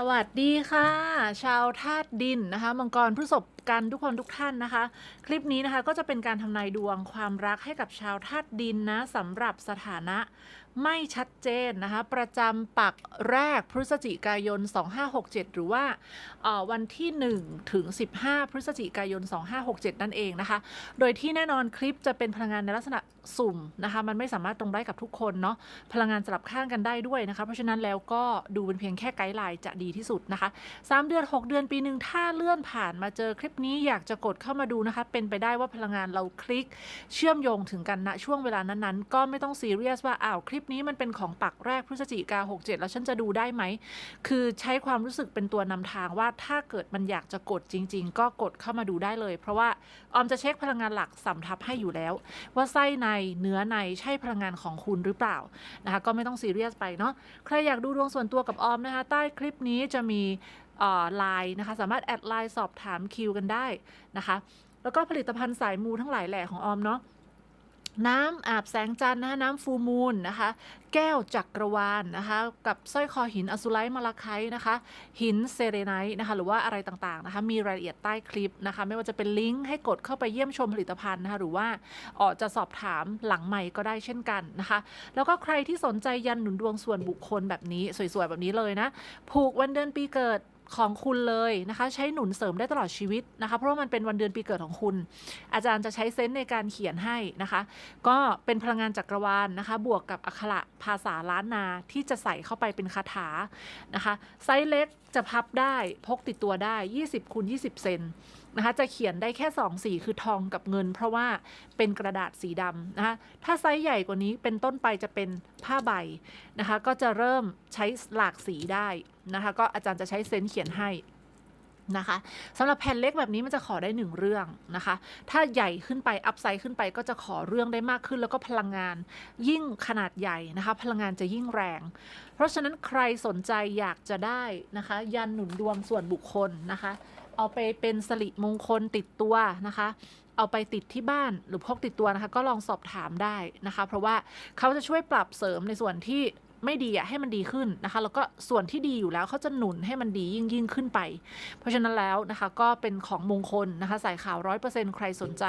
สวัสดีค่ะ ชาวธาตุดินนะคะมังกรผู้ศพกันทุกคนทุกท่านนะคะ คลิปนี้นะคะก็จะเป็นการทำนายดวงความรักให้กับชาวธาตุดินนะสำหรับสถานะ ไม่ชัดเจนนะคะ ประจำปักแรกพฤศจิกายน 2567 หรือว่าวันที่ 1 ถึง 15 พฤศจิกายน 2567 นั่นเองนะคะ โดยที่แน่นอนคลิปจะเป็นพลังงานในลักษณะสุ่มนะคะ มันไม่สามารถตรงได้กับทุกคนเนาะพลังงานสลับข้างกันได้ด้วยนะคะ เพราะฉะนั้นแล้วก็ดูเป็นเพียงแค่ไกด์ไลน์จะดีที่สุดนะคะ 3 เดือน 6 เดือนปีหนึ่งถ้าเลื่อนผ่านมาเจอคลิปนี้อยากจะกดเข้ามาดูนะคะ เป็นไปได้ว่าพลังงานเราคลิก เชื่อมโยงถึงกันณช่วงเวลานั้นๆ ก็ไม่ต้องซีเรียสว่าอ้าวคลิปนี้มันเป็นของปักแรกพฤศจิกา67 แล้วฉันจะดูได้ไหม คือใช้ความรู้สึกเป็นตัวนำทางว่าถ้าเกิดมันอยากจะกดจริง ๆ ก็กดเข้ามาดูได้เลย เพราะว่าออมจะเช็คพลังงานหลักสำทับให้อยู่แล้ว ว่าไส้ในเนื้อในใช่พลังงานของคุณหรือเปล่านะคะก็ไม่ต้องซีเรียสไปเนาะใครอยากดูดวงส่วนตัวกับออมนะคะใต้คลิปนี้จะมีไลน์นะคะสามารถแอดไลน์สอบถามคิวกันได้นะคะ แล้วก็ผลิตภัณฑ์สายมูทั้งหลายแหล่ของออมเนาะ น้ำอาบแสงจันทร์นะคะน้ำฟูมูลนะคะแก้วจักรวาลนนะคะกับสร้อยคอหินอสุไลท์มาลาไคนะคะหินเซเรไนท์นะคะหรือว่าอะไรต่างๆนะคะมีรายละเอียดใต้คลิปนะคะไม่ว่าจะเป็นลิงก์ให้กดเข้าไปเยี่ยมชมผลิตภัณฑ์นะคะหรือว่าออจะสอบถามหลังใหม่ก็ได้เช่นกันนะคะแล้วก็ใครที่สนใจยันหนุนดวงส่วนบุคคลแบบนี้สวยๆแบบนี้เลยนะผูกวันเดือนปีเกิด ของคุณเลยนะคะ ใช้หนุนเสริมได้ตลอดชีวิตนะคะ เพราะว่ามันเป็นวันเดือนปีเกิดของคุณ อาจารย์จะใช้เซนส์ในการเขียนให้นะคะ ก็เป็นพลังงานจักรวาลนะคะ บวกกับอักขระภาษาล้านนาที่จะใส่เข้าไปเป็นคาถานะคะ ไซส์เล็กจะพับได้พกติดตัวได้ 20คูณ20 เซน นะคะจะเขียนได้แค่2สีคือทองกับเงิน เพราะว่าเป็นกระดาษสีดำนะคะถ้าไซส์ใหญ่กว่านี้เป็นต้นไปจะเป็นผ้าใบนะคะก็จะเริ่มใช้หลากสีได้นะคะก็อาจารย์จะใช้เซนส์เขียนให้นะคะสำหรับแผ่นเล็กแบบนี้มันจะขอได้หนึ่งเรื่องนะคะ ถ้าใหญ่ขึ้นไปอัพไซด์ขึ้นไปก็จะขอเรื่องได้มากขึ้น แล้วก็พลังงานยิ่งขนาดใหญ่นะคะ พลังงานจะยิ่งแรง เพราะฉะนั้นใครสนใจอยากจะได้นะคะ ยันหนุนดวงส่วนบุคคลนะคะ เอาไปเป็นสลิมงคลติดตัวนะคะ เอาไปติดที่บ้านหรือพกติดตัวนะคะ ก็ลองสอบถามได้นะคะ เพราะว่าเขาจะช่วยปรับเสริมในส่วนที่ไม่ดีอะให้มันดีขึ้นนะคะ แล้วก็ส่วนที่ดีอยู่แล้วเขาจะหนุนให้มันดียิ่งยิ่งขึ้นไป เพราะฉะนั้นแล้วนะคะก็เป็นของมงคลนะคะสายข่าวร้อยเปอร์เซ็นต์ใครสนใจ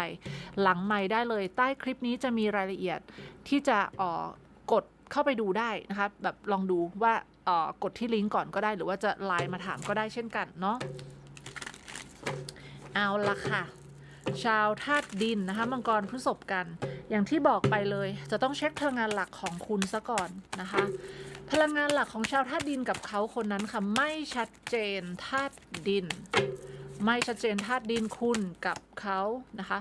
หลังไม่ได้เลยใต้คลิปนี้จะมีรายละเอียดที่จะอ่อกดเข้าไปดูได้นะคะแบบลองดูว่าอ่อกดที่ลิงก์ก่อนก็ได้ หรือว่าจะไลน์มาถามก็ได้เช่นกันเนาะ เอาละค่ะ ชาวธาตุดินนะคะ มังกรพฤษภกัน อย่างที่บอกไปเลย จะต้องเช็คพลังงานหลักของคุณซะก่อนนะคะ พลังงานหลักของชาวธาตุดินกับเขาคนนั้นค่ะ ไม่ชัดเจนธาตุดิน ไม่ชัดเจนธาตุดินคุณกับเขานะคะ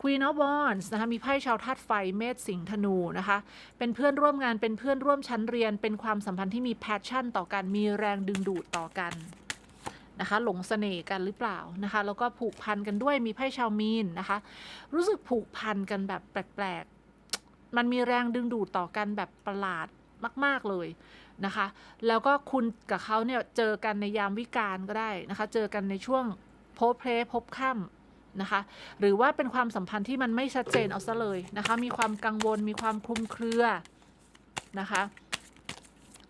Queen of w a n d นะคะมีไพ่ชาวธาตุไฟเมษสิงห์ธนูนะคะ เป็นเพื่อนร่วมงานเป็นเพื่อนร่วมชั้นเรียน เป็นความสัมพันธ์ที่มีแพชชั่นต่อกันมีแรงดึงดูดต่อกัน นะคะหลงเสน่ห์กันหรือเปล่านะคะแล้วก็ผูกพันกันด้วยมีไพ่ชาวมีนนะคะ รู้สึกผูกพันกันแบบแปลกๆ มันมีแรงดึงดูดต่อกันแบบประหลาดมาก ๆเลยนะคะ แล้วก็คุณกับเขาเนี่ยเจอกันในยามวิกาลก็ได้นะคะ เจอกันในช่วงโพเพลพบค่ำนะคะหรือว่าเป็นความสัมพันธ์ที่มันไม่ชัดเจนเอาซะเลยนะคะ มีความกังวลมีความคลุมเครือนะคะ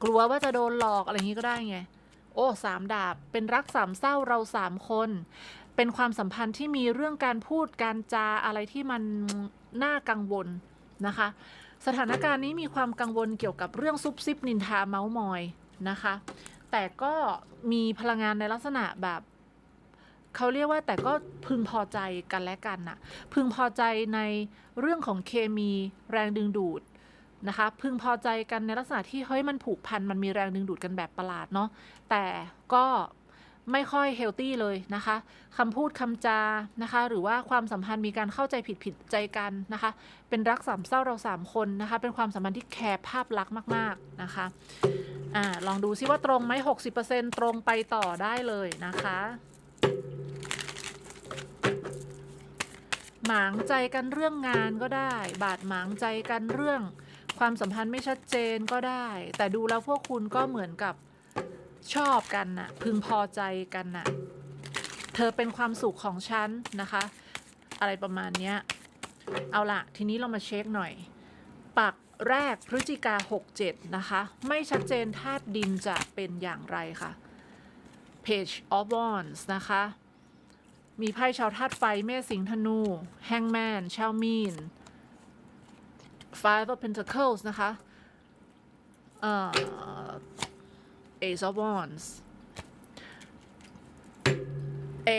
กลัวว่าจะโดนหลอกอะไรอย่างนี้ก็ได้ไง โอ้สามดาบ เป็นรักสามเศร้าเราสามคน เป็นความสัมพันธ์ที่มีเรื่องการพูดการจาอะไรที่มันน่ากังวลนะคะ สถานการณ์นี้มีความกังวลเกี่ยวกับเรื่องซุบซิบนินทาเมาส์มอยนะคะ แต่ก็มีพลังงานในลักษณะแบบเขาเรียกว่าแต่ก็พึงพอใจกันและกันน่ะ พึงพอใจในเรื่องของเคมีแรงดึงดูด นะคะพึงพอใจกันในลักษณะที่เฮ้ยมันผูกพันมันมีแรงดึงดูดกันแบบประหลาดเนาะแต่ก็ไม่ค่อยเฮลตี้เลยนะคะคำพูดคำจานะคะ หรือว่าความสัมพันธ์มีการเข้าใจผิดผิดใจกันนะคะ เป็นรักสามเศร้าเราสามคนนะคะ เป็นความสัมพันธ์ที่แคร์ภาพลักษณ์มาก ๆนะคะอ่าลองดูซิว่าตรงไหม60%ตรงไปต่อได้เลยนะคะหมางใจกันเรื่องงานก็ได้ บาดหมางใจกันเรื่อง ความสัมพันธ์ไม่ชัดเจนก็ได้ แต่ดูแล้วพวกคุณก็เหมือนกับชอบกันน่ะ พึงพอใจกันน่ะ เธอเป็นความสุขของฉันนะคะ อะไรประมาณเนี้ย เอาละทีนี้เรามาเช็คหน่อย ปักแรกพฤศจิกา 67 นะคะ ไม่ชัดเจนธาตุดินจะเป็นอย่างไรค่ะ Page of Wands นะคะ มีไพ่ชาวธาตุไฟเมษสิงห์ธนู Hangman ชาวมีน Five of Pentacles นะคะเอ่อ Ace of Wands A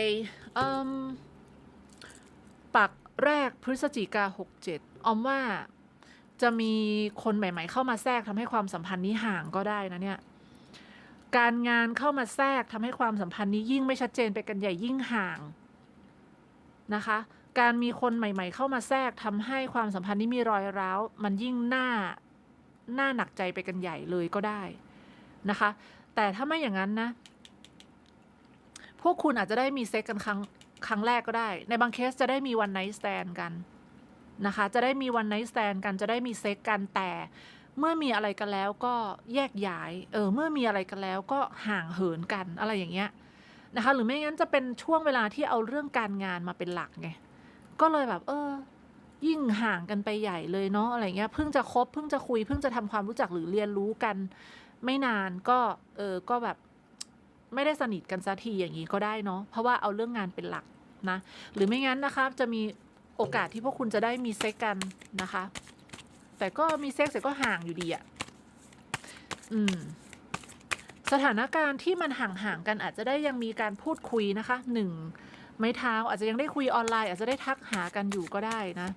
อืมปักแรกพฤศจิกาหกเจ็ดออมว่าจะมีคนใหม่ ๆ เข้ามาแทรกทำให้ความสัมพันธ์นี้ห่างก็ได้นะเนี่ยการงานเข้ามาแทรกทำให้ความสัมพันธ์นี้ยิ่งไม่ชัดเจนไปกันใหญ่ยิ่งห่างนะคะ การมีคนใหม่ ๆ เข้ามาแทรกทำให้ความสัมพันธ์นี้มีรอยร้าว มันยิ่งหน่าหน่าหนักใจไปกันใหญ่เลยก็ได้นะคะ แต่ถ้าไม่อย่างนั้นนะ พวกคุณอาจจะได้มีเซ็กกันครั้งครั้งแรกก็ได้ ในบางเคสจะได้มีวันไนท์สแตนกันนะคะ จะได้มีวันไนท์สแตนกัน จะได้มีเซ็กกันแต่เมื่อมีอะไรกันแล้วก็แยกย้าย เออ เมื่อมีอะไรกันแล้วก็ห่างเหินกันอะไรอย่างเงี้ยนะคะ หรือไม่งั้นจะเป็นช่วงเวลาที่เอาเรื่องการงานมาเป็นหลักไง ก็เลยแบบ เออ ยิ่งห่างกันไปใหญ่เลยเนาะอะไรเงี้ยเพิ่งจะคบเพิ่งจะคุยเพิ่งจะทำความรู้จักหรือเรียนรู้กัน ไม่นานก็เออก็แบบไม่ได้สนิทกันสักทีอย่างนี้ก็ได้เนาะเพราะว่าเอาเรื่องงานเป็นหลักนะ หรือไม่งั้นนะคะจะมีโอกาสที่พวกคุณจะได้มีเซ็กกันนะคะ แต่ก็มีเซ็กเสร็จก็ห่างอยู่ดีอะ่ะอืมสถานการณ์ที่มันห่างๆกันอาจจะได้ยังมีการพูดคุยนะคะหนึ่ง ไม้เท้าอาจจะยังได้คุยออนไลน์ อาจจะได้ทักหากันอยู่ก็ได้นะ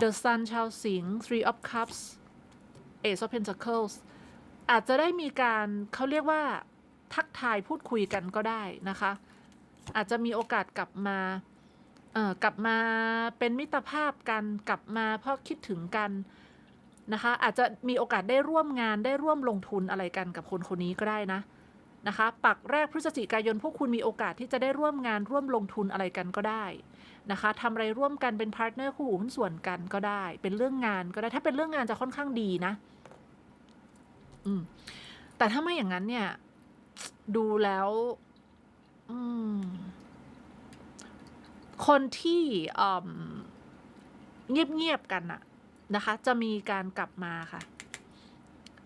The Sun ชาวสิงห์ Three of Cups Ace of Pentacles อาจจะได้มีการเขาเรียกว่าทักทายพูดคุยกันก็ได้นะคะ อาจจะมีโอกาสกลับมาเอ่อกลับมาเป็นมิตรภาพกันกลับมาเพราะคิดถึงกันนะคะ อาจจะมีโอกาสได้ร่วมงานได้ร่วมลงทุนอะไรกันกับคนคนนี้ก็ได้นะ นะคะ ปักแรกพฤศจิกายนพวกคุณมีโอกาสที่จะได้ร่วมงานร่วมลงทุนอะไรกันก็ได้นะคะทำอะไรร่วมกันเป็นพาร์ทเนอร์คู่หุ้นส่วนกันก็ได้ เป็นเรื่องงานก็ได้ถ้าเป็นเรื่องงานจะค่อนข้างดีนะ อืม แต่ถ้าไม่อย่างนั้นเนี่ย ดูแล้ว อืม คนที่เงียบๆกันอะนะคะ จะมีการกลับมาค่ะ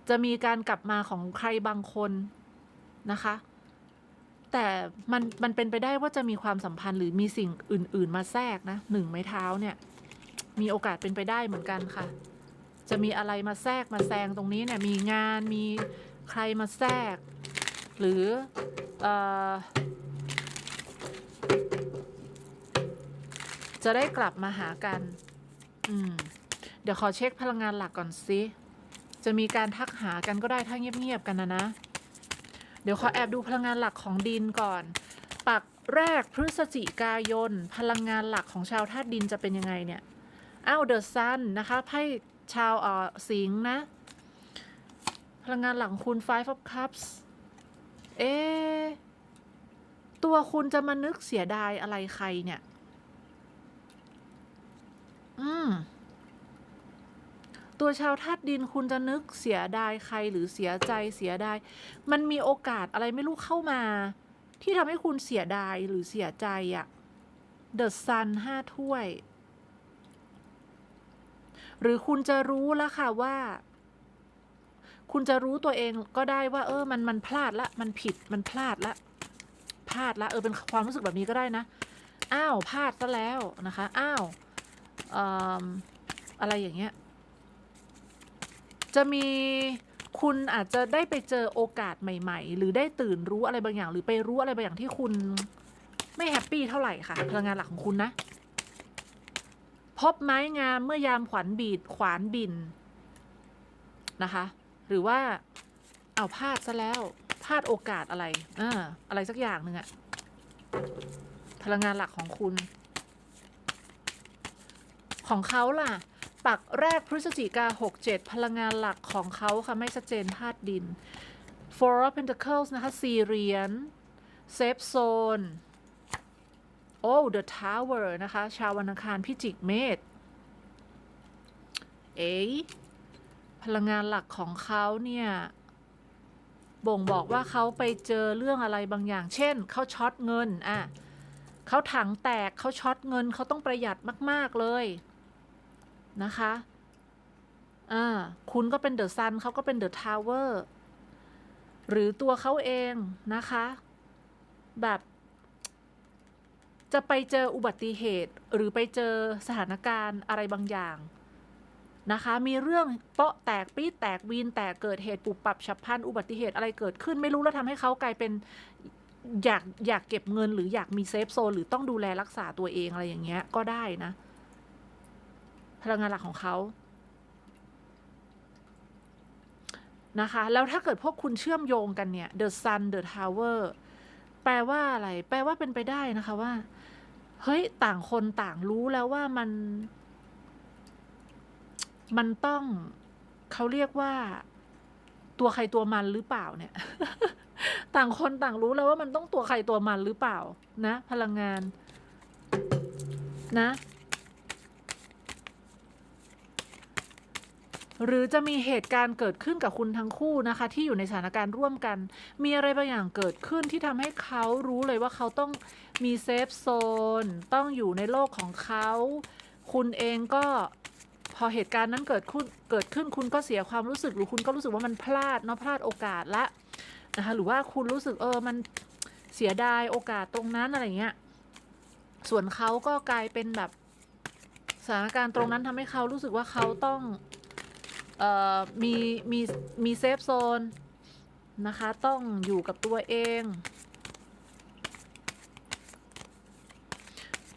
จะมีการกลับมาของใครบางคน นะคะ แต่มันมันเป็นไปได้ว่าจะมีความสัมพันธ์หรือมีสิ่งอื่น ๆ มาแทรกนะหนึ่งไม้เท้าเนี่ย มีโอกาสเป็นไปได้เหมือนกันค่ะ จะมีอะไรมาแทรกมาแซงตรงนี้เนี่ยมีงานมีใครมาแทรก หรืออจะได้กลับมาหากัน อืม เดี๋ยวขอเช็คพลังงานหลักก่อนสิ จะมีการทักหากันก็ได้ถ้าเงียบๆกันนะนะ ดี๋ยวขอแอบดูพลังงานหลักของดินก่อน ปักแรกพฤศจิกายน พลังงานหลักของชาวธาตุดินจะเป็นยังไงเนี่ย อ้าวเดอะซันนะคะไพ่ชาวเอ่อสิงห์นะ พลังงานหลักของคุณ Five of Cups เอะตัวคุณจะมานึกเสียดายอะไรใครเนี่ย อืม ตัวชาวธาตุดินคุณจะนึกเสียดายใครหรือเสียใจเสียดาย มันมีโอกาสอะไรไม่รู้เข้ามา ที่ทำให้คุณเสียดายหรือเสียใจอะ The Sun ห้าถ้วย หรือคุณจะรู้แล้วค่ะว่า คุณจะรู้ตัวเองก็ได้ว่า เออ มันมันพลาดละ มันผิดมันพลาดละ พลาดละ เออเป็นความรู้สึกแบบนี้ก็ได้นะ อ้าวพลาดซะแล้วนะคะ อ้าวอ่ออะไรอย่างเงี้ย จะมีคุณอาจจะได้ไปเจอโอกาสใหม่ ๆ หรือได้ตื่นรู้อะไรบางอย่าง หรือไปรู้อะไรบางอย่างที่คุณไม่แฮปปี้เท่าไหร่ค่ะพลังงานหลักของคุณนะ พบไม้งามเมื่อยามขวัญบีดขวานบินนะคะ หรือว่าเอาพลาดซะแล้วพลาดโอกาสอะไรอ่าอะไรสักอย่างหนึ่งอะพลังงานหลักของคุณ ของเขาล่ะ ปักแรกพฤศจิกาหกเจ็ดพลังงานหลักของเขาค่ะ ไม่ชัดเจนธาตุดิน Four of Pentacles นะคะสี่เหรียญ Safe Zone โอ้ The Tower นะคะ ชาววันอังคารพิจิกเมษเอพลังงานหลักของเขาเนี่ย บ่งบอกว่าเขาไปเจอเรื่องอะไรบางอย่าง เช่น เขาช็อตเงิน อะเขาถังแตกเขาช็อตเงินเขาต้องประหยัดมาก ๆ เลย นะคะอ่าคุณก็เป็นเดอะซันเขาก็เป็นเดอะทาวเวอร์หรือตัวเขาเองนะคะ แบบจะไปเจออุบัติเหตุหรือไปเจอสถานการณ์อะไรบางอย่างนะคะ มีเรื่องเปาะแตกปี๊แตกวีนแตกเกิดเหตุปุบปับฉับพลันอุบัติเหตุอะไรเกิดขึ้นไม่รู้แล้วทำให้เขากลายเป็นอยากอยากเก็บเงินหรืออยากมีเซฟโซนหรือต้องดูแลรักษาตัวเองอะไรอย่างเงี้ยก็ได้นะ พลังงานหลักของเขานะคะ แล้วถ้าเกิดพวกคุณเชื่อมโยงกันเนี่ย The Sun The Tower แปลว่าอะไร แปลว่าเป็นไปได้นะคะว่า เฮ้ย ต่างคนต่างรู้แล้วว่ามัน มันต้องเขาเรียกว่า ตัวใครตัวมันหรือเปล่าเนี่ย ต่างคนต่างรู้แล้วว่ามันต้องตัวใครตัวมันหรือเปล่า นะ พลังงาน นะ หรือจะมีเหตุการณ์เกิดขึ้นกับคุณทั้งคู่นะคะ ที่อยู่ในสถานการณ์ร่วมกัน มีอะไรบางอย่างเกิดขึ้นที่ทำให้เขารู้เลยว่าเขาต้องมีเซฟโซนต้องอยู่ในโลกของเขา คุณเองก็พอเหตุการณ์นั้นเกิดขึ้นเกิดขึ้นคุณก็เสียความรู้สึกหรือคุณก็รู้สึกว่ามันพลาดเนาะพลาดโอกาสละนะคะหรือว่าคุณรู้สึกเออมันเสียดายโอกาสตรงนั้นอะไรเงี้ยส่วนเขาก็กลายเป็นแบบสถานการณ์ตรงนั้นทำให้เขารู้สึกว่าเขาต้อง มีมีมีเซฟโซนนะคะ ต้องอยู่กับตัวเอง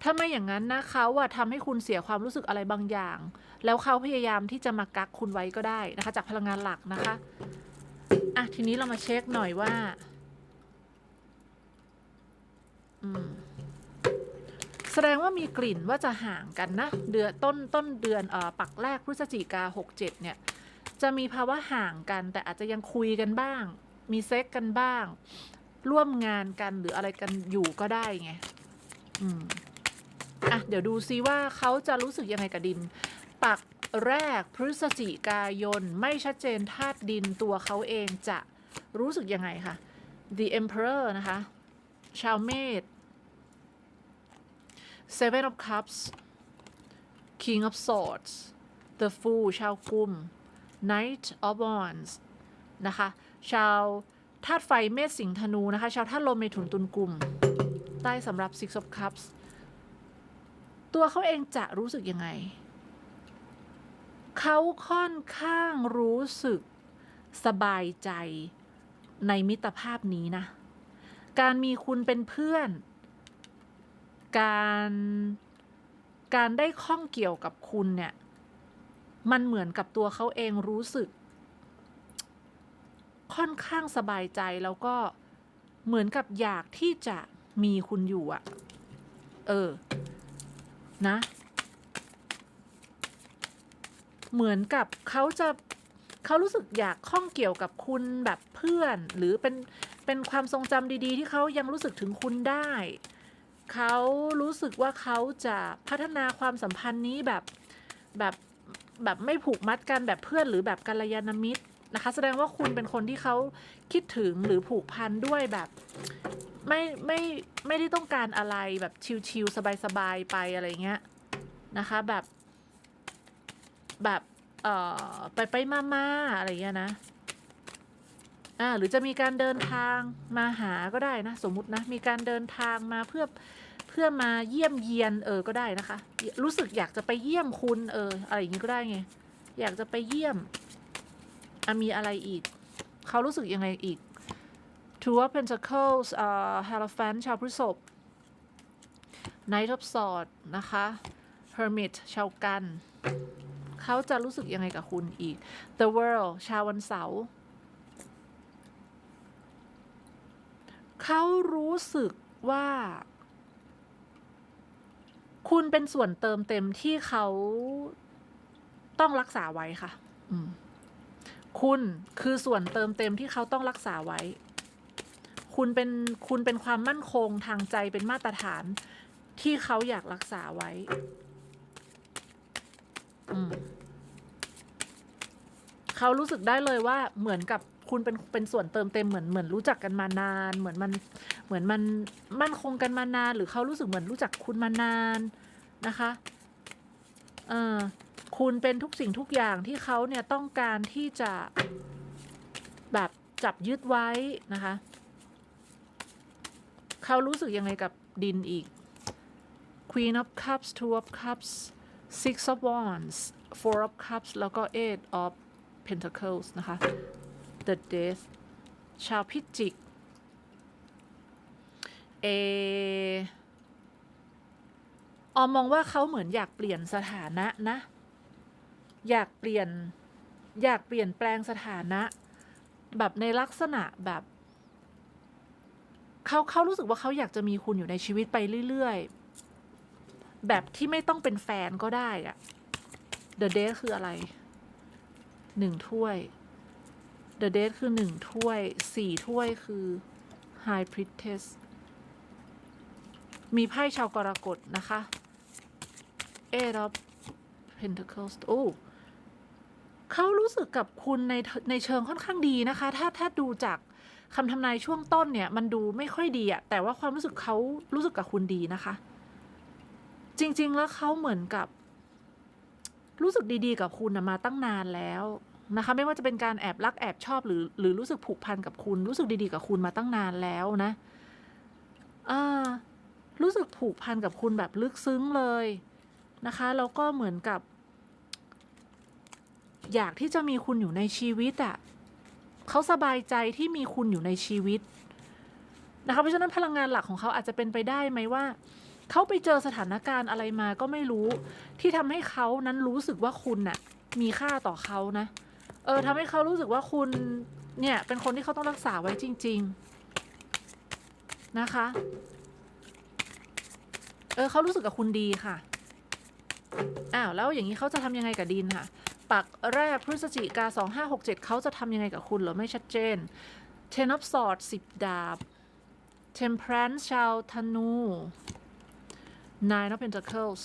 ถ้าไม่อย่างนั้นนะเขาอะทำให้คุณเสียความรู้สึกอะไรบางอย่าง แล้วเขาพยายามที่จะมากักคุณไว้ก็ได้นะคะ จากพลังงานหลักนะคะอะทีนี้เรามาเช็คหน่อยว่า อืม แสดงว่ามีกลิ่นว่าจะห่างกันนะ เดือนต้นต้นเดือนอปักแรกพฤศจิกาหกเจ็ดเนี่ย จะมีภาวะห่างกัน แต่อาจจะยังคุยกันบ้าง มีเซ็กกันบ้าง ร่วมงานกันหรืออะไรกันอยู่ก็ได้ไงอืมอะเดี๋ยวดูซิว่าเขาจะรู้สึกยังไงกับดิน ปักแรกพฤศจิกายน ไม่ชัดเจนธาตุดินตัวเขาเองจะรู้สึกยังไงคะ The Emperor นะคะ ชาวเมษ Seven of Cups King of Swords The Fool ชาวกุม Knight of Wands นะคะ ชาวธาตุไฟเมษสิงห์ธนูนะคะ ชาวธาตุลมเมถุนตุลกุมใต้สำหรับ Six of Cups ตัวเขาเองจะรู้สึกยังไง เขาค่อนข้างรู้สึกสบายใจในมิตรภาพนี้นะ การมีคุณเป็นเพื่อน การการได้ข้องเกี่ยวกับคุณเนี่ย มันเหมือนกับตัวเขาเองรู้สึก ค่อนข้างสบายใจแล้วก็เหมือนกับอยากที่จะมีคุณอยู่อะเออ นะ เหมือนกับเขาจะเขารู้สึกอยากข้องเกี่ยวกับคุณแบบเพื่อน หรือเป็นเป็นความทรงจำดี ๆ ที่เขายังรู้สึกถึงคุณได้ เขารู้สึกว่าเขาจะพัฒนาความสัมพันธ์นี้แบบแบบแบบไม่ผูกมัดกันแบบเพื่อนหรือแบบกัลยาณมิตรนะคะ แสดงว่าคุณเป็นคนที่เขาคิดถึงหรือผูกพันด้วยแบบไม่ไม่ไม่ได้ต้องการอะไรแบบชิลๆสบายๆไปอะไรเงี้ยนะคะแบบแบบเอ่อไปไปมามาๆอะไรเงี้ยนะ อ่าหรือจะมีการเดินทางมาหาก็ได้นะสมมุตินะมีการเดินทางมาเพื่อเพื่อมาเยี่ยมเยียนเออก็ได้นะคะ รู้สึกอยากจะไปเยี่ยมคุณเอออะไรอย่างงี้ก็ได้ไงอยากจะไปเยี่ยมอมีอะไรอีก เขารู้สึกยังไงอีก Two of Pentacles เอ่อ Hierophant ชาวพฤษภ Knight of Swords นะคะ Hermit ชาวกัน เขาจะรู้สึกยังไงกับคุณอีก The World ชาววันเสาร์ เขารู้สึกว่า คุณเป็นส่วนเติมเต็มที่เขาต้องรักษาไว้ค่ะ อืมคุณคือส่วนเติมเต็มที่เขาต้องรักษาไว้ คุณเป็นคุณเป็นความมั่นคงทางใจเป็นมาตรฐานที่เขาอยากรักษาไว้ เขารู้สึกได้เลยว่าเหมือนกับ คุณเป็นเป็นส่วนเติมเต็มเหมือนเหมือนรู้จักกันมานาน เหมือนมันเหมือนมันมั่นคงกันมานาน หรือเขารู้สึกเหมือนรู้จักคุณมานานนะคะเออคุณเป็นทุกสิ่งทุกอย่างที่เขาเนี่ยต้องการที่จะแบบจับยึดไว้นะคะเขารู้สึกยังไงกับดินอีก Queen of Cups Two of Cups Six of Wands Four of Cups แล้วก็ Eight of Pentacles นะคะ The Death ชาวพิจิก เอออมมองว่าเขาเหมือนอยากเปลี่ยนสถานะนะ อยากเปลี่ยน อยากเปลี่ยนแปลงสถานะ แบบในลักษณะแบบเขาเขารู้สึกว่าเขาอยากจะมีคุณอยู่ในชีวิตไปเรื่อยๆ แบบที่ไม่ต้องเป็นแฟนก็ได้อะ The Date คืออะไร หนึ่งถ้วย The Date คือหนึ่งถ้วยสี่ถ้วยคือ High Priestess มีไพ่ชาวกรกฎนะคะ Eight of Pentacles โอ้เขารู้สึกกับคุณในในเชิงค่อนข้างดีนะคะ ถ้าถ้าดูจากคำทำนายช่วงต้นเนี่ย มันดูไม่ค่อยดีอะแต่ว่าความรู้สึกเขารู้สึกกับคุณดีนะคะ จริง ๆ แล้วเขาเหมือนกับ รู้สึกดีๆ กับคุณมาตั้งนานแล้ว นะคะไม่ว่าจะเป็นการแอบรักแอบชอบหรือหรือรู้สึกผูกพันกับคุณ รู้สึกดีๆกับคุณมาตั้งนานแล้วนะอ่ารู้สึกผูกพันกับคุณแบบลึกซึ้งเลยนะคะแล้วก็เหมือนกับ อยากที่จะมีคุณอยู่ในชีวิตอะ่ะเขาสบายใจที่มีคุณอยู่ในชีวิตนะคะเพราะฉะนั้นพลังงานหลักของเขาอาจจะเป็นไปได้ไหมว่าเขาไปเจอสถานการณ์อะไรมาก็ไม่รู้ ที่ทำให้เขานั้นรู้สึกว่าคุณน่ะมีค่าต่อเขานะ เออทำให้เขารู้สึกว่าคุณเนี่ยเป็นคนที่เขาต้องรักษาไว้จริง ๆ นะคะ เออเขารู้สึกกับคุณดีค่ะ อ้าวแล้วอย่างนี้เขาจะทำยังไงกับดินค่ะ ปักแรกพฤศจิกา 2567 เขาจะทำยังไงกับคุณเหรอไม่ชัดเจน Ten of Swords 10 ดาบ Temperance ชาวธนู Nine of Pentacles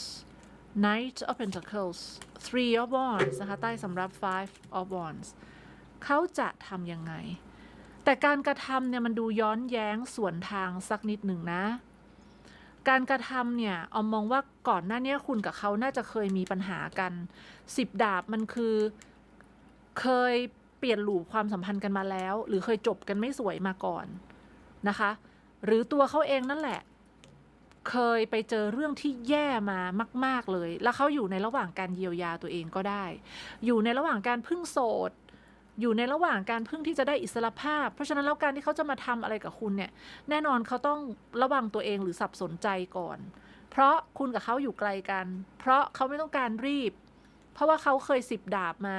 Knight of Pentacles Three of Wands นะคะ ใต้สำรับ Five of Wands เขาจะทำยังไง แต่การกระทำเนี่ยมันดูย้อนแย้งสวนทางสักนิดหนึ่งนะ การกระทำเนี่ยออมมองว่าก่อนหน้านี้คุณกับเขาน่าจะเคยมีปัญหากันสิบดาบมันคือเคยเปลี่ยนหลูความสัมพันธ์กันมาแล้ว หรือเคยจบกันไม่สวยมาก่อนนะคะ หรือตัวเขาเองนั่นแหละ เคยไปเจอเรื่องที่แย่มามาก ๆเลย แล้วเขาอยู่ในระหว่างการเยียวยาตัวเองก็ได้ อยู่ในระหว่างการพึ่งโสดอยู่ในระหว่างการพึ่งที่จะได้อิสรภาพ เพราะฉะนั้นแล้วการที่เขาจะมาทำอะไรกับคุณเนี่ย แน่นอนเขาต้องระวังตัวเองหรือสับสนใจก่อน เพราะคุณกับเขาอยู่ไกลกัน เพราะเขาไม่ต้องการรีบ เพราะว่าเขาเคยสิบดาบมา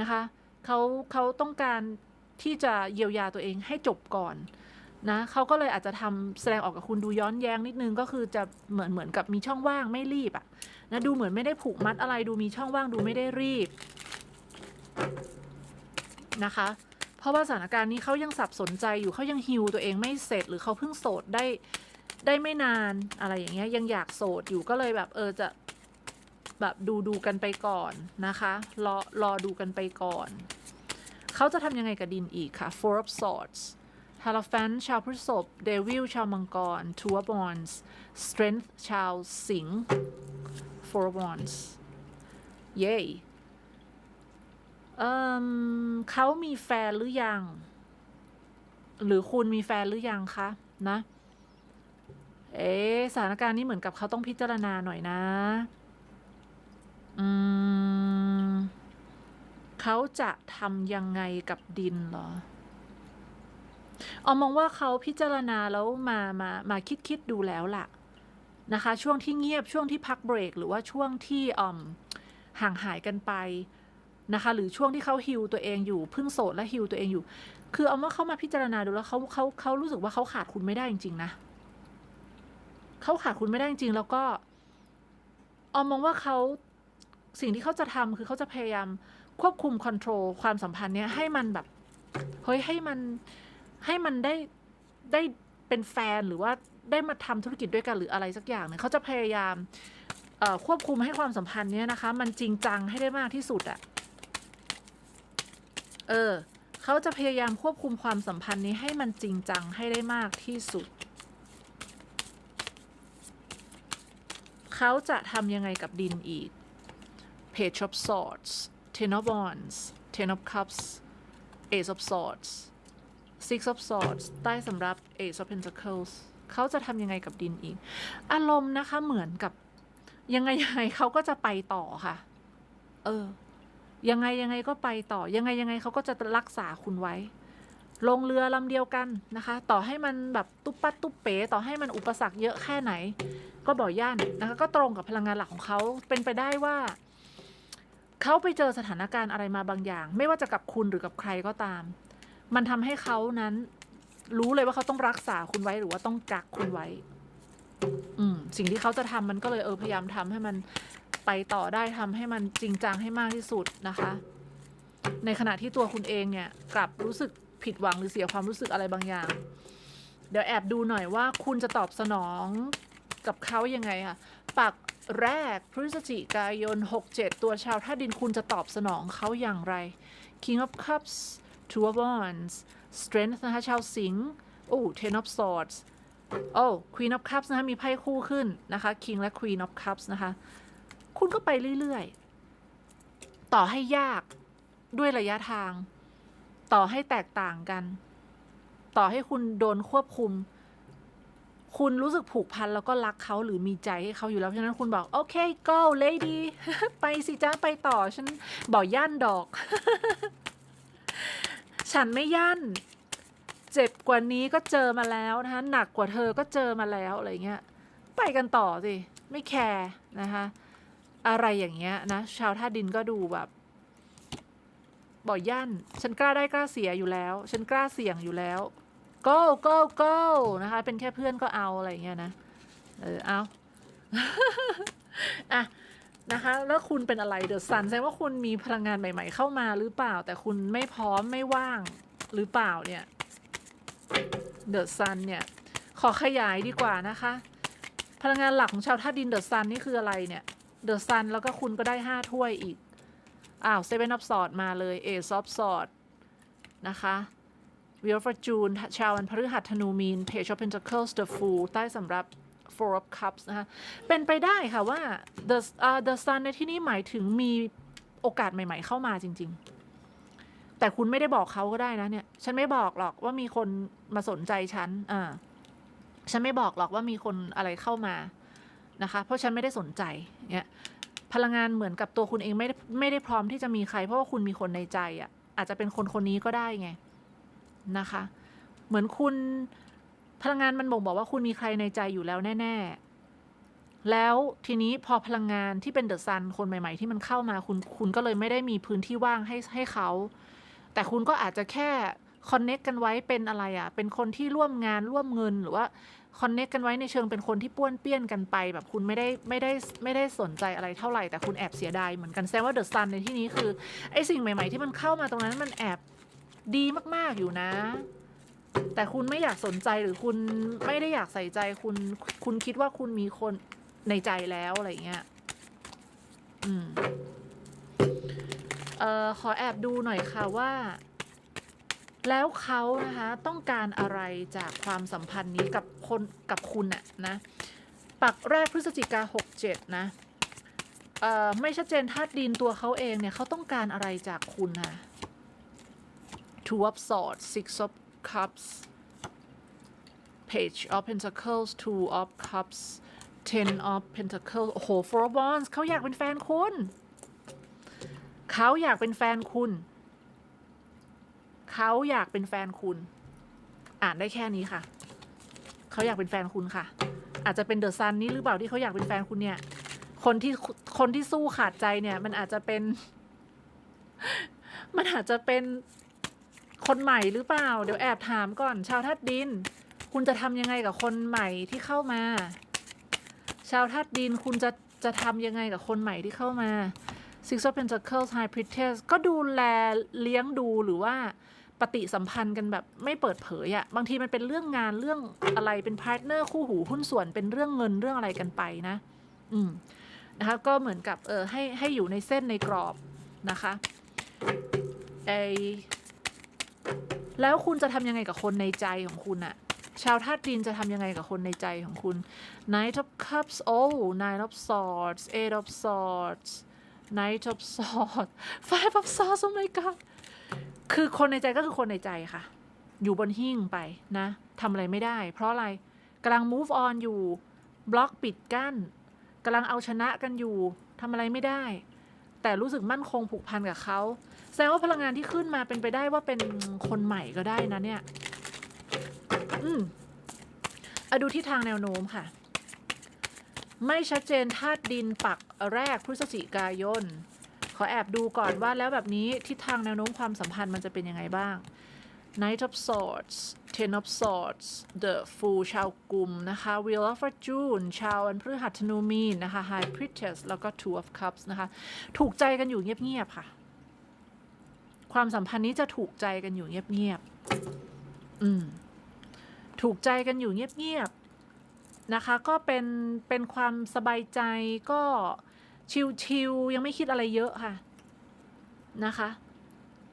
นะคะเขาเขาต้องการที่จะเยียวยาตัวเองให้จบก่อน นะเขาก็เลยอาจจะทำแสดงออกกับคุณดูย้อนแย้งนิดนึงก็คือจะเหมือนเหมือนกับมีช่องว่างไม่รีบอะนะดูเหมือนไม่ได้ผูกมัดอะไรดูมีช่องว่างดูไม่ได้รีบนะคะ เพราะว่าสถานการณ์นี้เขายังสับสนใจอยู่เขายังฮิวตัวเองไม่เสร็จหรือเขาเพิ่งโสดได้ได้ไม่นานอะไรอย่างเงี้ยยังอยากโสดอยู่ก็เลยแบบเออจะแบบดูดูกันไปก่อนนะคะรอรอดูกันไปก่อน เขาจะทำยังไงกับดินอีกค่ะ Four of Swords ฮาราฟันชาวพฤษภเดวิลชาวมังกร Two of Wands Strength ชาวสิงห์ Four of Wands เย้เอ่เขามีแฟนหรือยัง หรือคุณมีแฟนหรือยังคะ นะ เอ๊สถานการณ์นี้เหมือนกับเขาต้องพิจารณาหน่อยนะ อืม เขาจะทำยังไงกับดินเหรอ ออมมองว่าเขาพิจารณาแล้วมามามาคิดคิดดูแล้วล่ะนะคะ ช่วงที่เงียบช่วงที่พักเบรก หรือว่าช่วงที่อมห่างหายกันไปนะคะ หรือช่วงที่เขาฮิวตัวเองอยู่เพิ่งโสดและฮิวตัวเองอยู่ คือเอาว่าเขามาพิจารณาดูแล้วเขาเขาเขารู้สึกว่าเขาขาดคุณไม่ได้จริง ๆ นะเขาขาดคุณไม่ได้จริงๆแล้วก็ออมมองว่าเขาสิ่งที่เขาจะทำคือเขาจะพยายามควบคุมคอนโทรลความสัมพันธ์เนี้ยให้มันแบบเฮ้ยให้มัน ให้มันได้ได้เป็นแฟนหรือว่าได้มาทำธุรกิจด้วยกันหรืออะไรสักอย่างเนี่ยเขาจะพยายามควบคุมให้ความสัมพันธ์เนี้ยนะคะ มันจริงจังให้ได้มากที่สุดอะเออเขาจะพยายามควบคุมความสัมพันธ์นี้ให้มันจริงจังให้ได้มากที่สุด เขาจะทำยังไงกับดินอีก Page of Swords Ten of Wands Ten of Cups Ace of Swords six of swords ใต้สำรับ ace of pentacles เขาจะทำยังไงกับดินอีก อารมณ์นะคะเหมือนกับ ยังไงยังไงเขาก็จะไปต่อค่ะ เออ ยังไงยังไงก็ไปต่อ ยังไงยังไงเขาก็จะรักษาคุณไว้ ลงเรือลำเดียวกันนะคะ ต่อให้มันแบบตุ๊บปัดตุ๊บเป๋ ต่อให้มันอุปสรรคเยอะแค่ไหน ก็บ่อย่านนะคะ ก็ตรงกับพลังงานหลักของเขาเป็นไปได้ว่าเขาไปเจอสถานการณ์อะไรมาบางอย่าง ไม่ว่าจะกับคุณหรือกับใครก็ตาม มันทำให้เขานั้น รู้เลยว่าเขาต้องรักษาคุณไว้หรือว่าต้องกักคุณไว้ อืม สิ่งที่เขาจะทำมันก็เลยเออพยายามทำให้มันไปต่อได้ทำให้มันจริงจังให้มากที่สุดนะคะ ในขณะที่ตัวคุณเองเนี่ย กลับรู้สึกผิดหวังหรือเสียความรู้สึกอะไรบางอย่าง เดี๋ยวแอบดูหน่อยว่าคุณจะตอบสนองกับเขายังไงค่ะปักแรกพฤศจิกายน 67 ตัวชาวท่าดินคุณจะตอบสนองเขาอย่างไร King of Cups Two of Wands Strength นะคะชาวสิงห์โอ้ Ten of Swords โอ้ Queen of Cups นะคะมีไพ่คู่ขึ้นนะคะ King และ Queen of Cups นะคะ คุณก็ไปเรื่อยๆ ต่อให้ยากด้วยระยะทาง ต่อให้แตกต่างกัน ต่อให้คุณโดนควบคุม คุณรู้สึกผูกพันแล้วก็รักเขาหรือมีใจให้เขาอยู่แล้วฉะนั้นคุณบอก โอเค go lady ไปสิจ้าไปต่อ ฉันบอกย่านดอก ฉันไม่ย่น เจ็บกว่านี้ก็เจอมาแล้วนะคะ หนักกว่าเธอก็เจอมาแล้วอะไรเงี้ย ไปกันต่อสิ ไม่แคร์นะคะ อะไรอย่างเงี้ยนะ ชาวท่าดินก็ดูแบบบ่อย่านฉันกล้าได้กล้าเสียอยู่แล้ว ฉันกล้าเสี่ยงอยู่แล้ว go go go นะคะ เป็นแค่เพื่อนก็เอาอะไรเงี้ยนะ เออ เอา อะ นะคะ แล้วคุณเป็นอะไรเดอะซันแสดงว่าคุณมีพลังงานใหม่ ๆ เข้ามาหรือเปล่า แต่คุณไม่พร้อมไม่ว่างหรือเปล่าเนี่ยเดอะซันเนี่ย ขอขยายดีกว่านะคะ พลังงานหลักของชาวธาตุดินเดอะซันนี่คืออะไรเนี่ยเดอะซันแล้วก็คุณก็ได้ห้าถ้วยอีก อ้าวเซเว่นออฟสอดมาเลยเอซอฟสอดนะคะวิลฟอร์จูนชาววันพฤหัสธนูมีนเพจออฟเพน t เคิลส์เดอะฟูลใต้สำหรับ Four of Cups นะคะเป็นไปได้ค่ะว่า the uh, the sun ในที่นี้หมายถึงมีโอกาสใหม่ ๆ เข้ามาจริง ๆ แต่คุณไม่ได้บอกเขาก็ได้นะเนี่ย ฉันไม่บอกหรอกว่ามีคนมาสนใจฉันอ่าฉันไม่บอกหรอกว่ามีคนอะไรเข้ามานะคะ เพราะฉันไม่ได้สนใจเนี่ยพลังงานเหมือนกับตัวคุณเองไม่ได้ไม่ได้พร้อมที่จะมีใคร เพราะว่าคุณมีคนในใจอะ่ะอาจจะเป็นคนคนนี้ก็ได้ไงนะคะ เหมือนคุณ พลังงานมันบ่งบอกว่าคุณมีใครในใจอยู่แล้วแน่ ๆ แล้วทีนี้พอพลังงานที่เป็นเดอะซันคนใหม่ ๆ ที่มันเข้ามาคุณคุณก็เลยไม่ได้มีพื้นที่ว่างให้ให้เขา แต่คุณก็อาจจะแค่คอนเน็กกันไว้เป็นอะไรอะ่ะ เป็นคนที่ร่วมงานร่วมเงินหรือว่าคอนเน็กกันไว้ในเชิงเป็นคนที่ป้วนเปี้ยนกันไป แบบคุณไม่ได้ไม่ได้ไม่ได้สนใจอะไรเท่าไหร่แต่คุณแอบเสียดายเหมือนกันแสดงว่าเดอะซันในที่นี้คือไอ้สิ่งใหม่ ๆ ที่มันเข้ามาตรงนั้นมันแอบดีมากๆอยู่นะ แต่คุณไม่อยากสนใจหรือคุณไม่ได้อยากใส่ใจคุณคุณคิดว่าคุณมีคนในใจแล้วอะไรเงี้ย อืม เอ่อ ขอแอบดูหน่อยค่ะว่า แล้วเขานะคะ ต้องการอะไรจากความสัมพันธ์นี้กับคนกับคุณอะนะ ปักแรกพฤศจิกาหกเจ็ดนะ เอ่อ ไม่ชัดเจนธาตุดินตัวเขาเองเนี่ยเขาต้องการอะไรจากคุณค่ะ Two of Swords Six of Cups Page of Pentacles Two of Cups Ten of Pentacles โอ้โห Four of Wands เขาอยากเป็นแฟนคุณ เขาอยากเป็นแฟนคุณ เขาอยากเป็นแฟนคุณ อ่านได้แค่นี้ค่ะ เขาอยากเป็นแฟนคุณค่ะ อาจจะเป็นเดอะซันนี้หรือเปล่าที่เขาอยากเป็นแฟนคุณเนี่ย คนที่คนที่สู้ขาดใจเนี่ย มันอาจจะเป็น มันอาจจะเป็น คนใหม่หรือเปล่า เดี๋ยวแอบถามก่อน ชาวทัดดิน คุณจะทำยังไงกับคนใหม่ที่เข้ามา ชาวทัดดินคุณจะจะทำยังไงกับคนใหม่ที่เข้ามา Six of Pentacles High Priestess ก็ดูแลเลี้ยงดูหรือว่าปฏิสัมพันธ์กันแบบไม่เปิดเผยอะบางทีมันเป็นเรื่องงานเรื่องอะไรเป็นพาร์ทเนอร์คู่หูหุ้นส่วนเป็นเรื่องเงินเรื่องอะไรกันไปนะ อืมนะคะก็เหมือนกับเออให้ให้อยู่ในเส้นในกรอบนะคะไอ แล้วคุณจะทำยังไงกับคนในใจของคุณอะชาวธาตุดินจะทำยังไงกับคนในใจของคุณ Knight of Cups oh Nine of Swords Eight of Swords Knight of Swords Five of Swords oh my god คือคนในใจก็คือคนในใจค่ะ อยู่บนหิ้งไปนะทำอะไรไม่ได้ เพราะอะไรกำลัง move on อยู่ บล็อกปิดกั้นกำลังเอาชนะกันอยู่ทำอะไรไม่ได้ แต่รู้สึกมั่นคงผูกพันกับเขา แสดงว่าพลังงานที่ขึ้นมาเป็นไปได้ว่าเป็นคนใหม่ก็ได้นะเนี่ย อืมอะดูที่ทางแนวโน้มค่ะ ไม่ชัดเจนธาตุดินปักแรกพฤศจิกายน ขอแอบดูก่อนว่าแล้วแบบนี้ทิศทางแนวโน้มความสัมพันธ์มันจะเป็นยังไงบ้าง Knight of Swords Ten of Swords The Fool ชาวกลุ่มนะคะ Wheel of Fortune ชาววันพฤหัสธนูมีนนะคะ High Priestess แล้วก็ Two of Cups นะคะ ถูกใจกันอยู่เงียบ ๆ ค่ะ ความสัมพันธ์นี้จะถูกใจกันอยู่เงียบๆอืม ถูกใจกันอยู่เงียบๆนะคะ ก็เป็นเป็นความสบายใจก็ชิลๆยังไม่คิดอะไรเยอะค่ะ นะคะ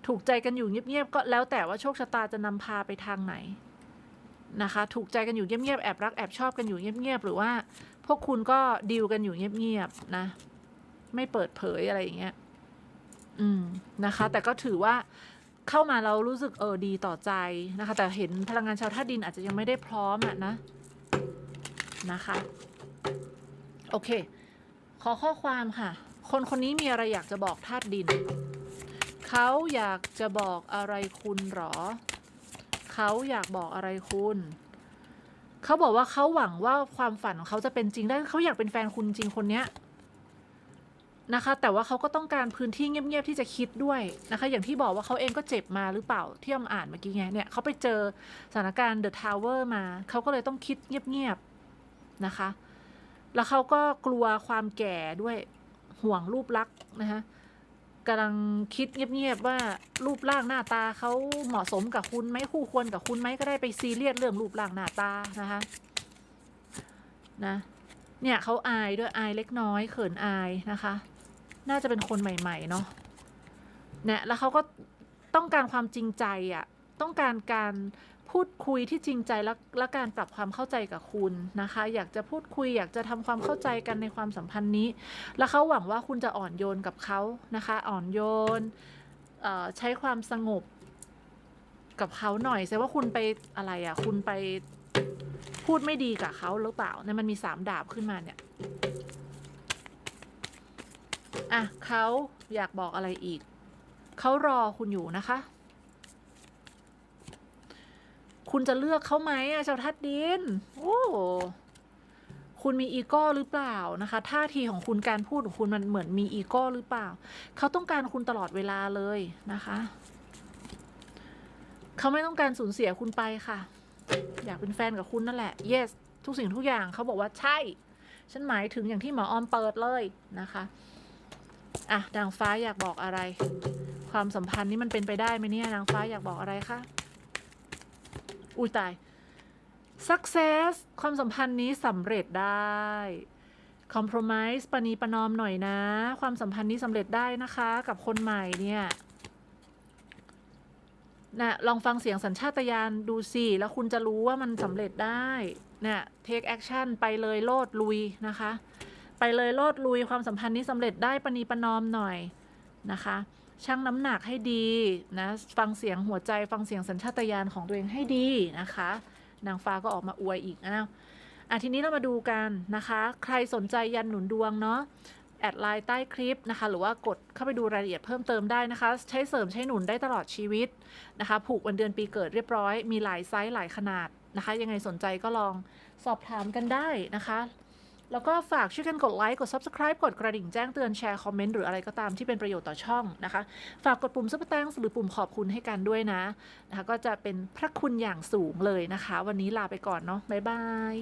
ถูกใจกันอยู่เงียบๆก็แล้วแต่ว่าโชคชะตาจะนำพาไปทางไหนนะคะ ถูกใจกันอยู่เงียบๆแอบรักแอบชอบกันอยู่เงียบๆหรือว่า พวกคุณก็ดีลกันอยู่เงียบๆนะ ไม่เปิดเผยอะไรอย่างเงี้ย อืมนะคะ แต่ก็ถือว่าเข้ามาเรารู้สึกเออดีต่อใจนะคะ แต่เห็นพลังงานชาวธาตุดินอาจจะยังไม่ได้พร้อมอะนะนะคะ โอเค ขอข้อความค่ะ คนคนนี้มีอะไรอยากจะบอกธาตุดิน เขาอยากจะบอกอะไรคุณหรอ เขาอยากบอกอะไรคุณเขาบอกว่าเขาหวังว่าความฝันของเขาจะเป็นจริงได้เขาอยากเป็นแฟนคุณจริงคนเนี้ย นะคะ แต่ว่าเขาก็ต้องการพื้นที่เงียบๆที่จะคิดด้วยนะคะ อย่างที่บอกว่าเขาเองก็เจ็บมาหรือเปล่าที่อมอ่านเมื่อกี้ไงเนี่ยเขาไปเจอสถานการณ์ The Tower มาเขาก็เลยต้องคิดเงียบๆนะคะ แล้วเขาก็กลัวความแก่ด้วยห่วงรูปลักษณ์นะคะกำลังคิดเงียบๆว่ารูปร่างหน้าตาเขาเหมาะสมกับคุณไหมคู่ควรกับคุณไหมก็ได้ไปซีเรียสเรื่องรูปร่างหน้าตานะคะนะเนี่ยเขาอายด้วยอายเล็กน้อยเขินอายนะคะ น่าจะเป็นคนใหม่ ๆ เนาะเนี่ยแล้วเขาก็ต้องการความจริงใจอะ่ะ ต้องการการพูดคุยที่จริงใจและและการปรับความเข้าใจกับคุณนะคะ อยากจะพูดคุย อยากจะทำความเข้าใจกันในความสัมพันธ์นี้ แล้วเขาหวังว่าคุณจะอ่อนโยนกับเขานะคะ อ่อนโยนใช้ความสงบกับเขาหน่อยแสดงว่าคุณไปอะไรอะ่ะ คุณไปพูดไม่ดีกับเขาหรือเปล่าเนี่ยมันมีสามดาบขึ้นมาเนี่ย อะเขาอยากบอกอะไรอีก เขารอคุณอยู่นะคะ คุณจะเลือกเขาไหมอะชาวทัดดิน โอ้คุณมีอีโก้หรือเปล่านะคะท่าทีของคุณการพูดของคุณมันเหมือนมีอีโก้หรือเปล่า เขาต้องการคุณตลอดเวลาเลยนะคะ เขาไม่ต้องการสูญเสียคุณไปค่ะ อยากเป็นแฟนกับคุณนั่นแหละ yes ทุกสิ่งทุกอย่างเขาบอกว่าใช่ ฉันหมายถึงอย่างที่หมอออมเปิดเลยนะคะ อะนางฟ้าอยากบอกอะไร ความสัมพันธ์นี้มันเป็นไปได้ไหมเนี่ยนางฟ้าอยากบอกอะไรคะอุ้ยตาย success ความสัมพันธ์นี้สำเร็จได้ compromise ปณีประนอมหน่อยนะ ความสัมพันธ์นี้สำเร็จได้นะคะ กับคนใหม่เนี่ยนะลองฟังเสียงสัญชาตญาณดูสิ แล้วคุณจะรู้ว่ามันสำเร็จได้เนี่ย take action ไปเลยโลดลุยนะคะ ไปเลยโลดลุยความสัมพันธ์นี้สำเร็จได้ปณีประนอมหน่อยนะคะชั่งน้ำหนักให้ดีนะฟังเสียงหัวใจฟังเสียงสัญชาตญาณของตัวเองให้ดีนะคะ นางฟ้าก็ออกมาอวยอีกอ้าวอะทีนี้เรามาดูกันนะคะ ใครสนใจยันหนุนดวงเนาะแอดไลน์ใต้คลิปนะคะ หรือว่ากดเข้าไปดูรายละเอียดเพิ่มเติมได้นะคะ ใช้เสริมใช้หนุนได้ตลอดชีวิตนะคะ ผูกวันเดือนปีเกิดเรียบร้อย มีหลายไซส์หลายขนาดนะคะ ยังไงสนใจก็ลองสอบถามกันได้นะคะ แล้วก็ฝากช่วยกันกดไลค์ กด Subscribe กดกระดิ่งแจ้งเตือนแชร์คอมเมนต์หรืออะไรก็ตามที่เป็นประโยชน์ต่อช่องนะคะ ฝากกดปุ่มซุปเปอร์แตงหรือปุ่มขอบคุณให้กันด้วยนะนะคะก็จะเป็นพระคุณอย่างสูงเลยนะคะ วันนี้ลาไปก่อนเนาะบ๊ายบาย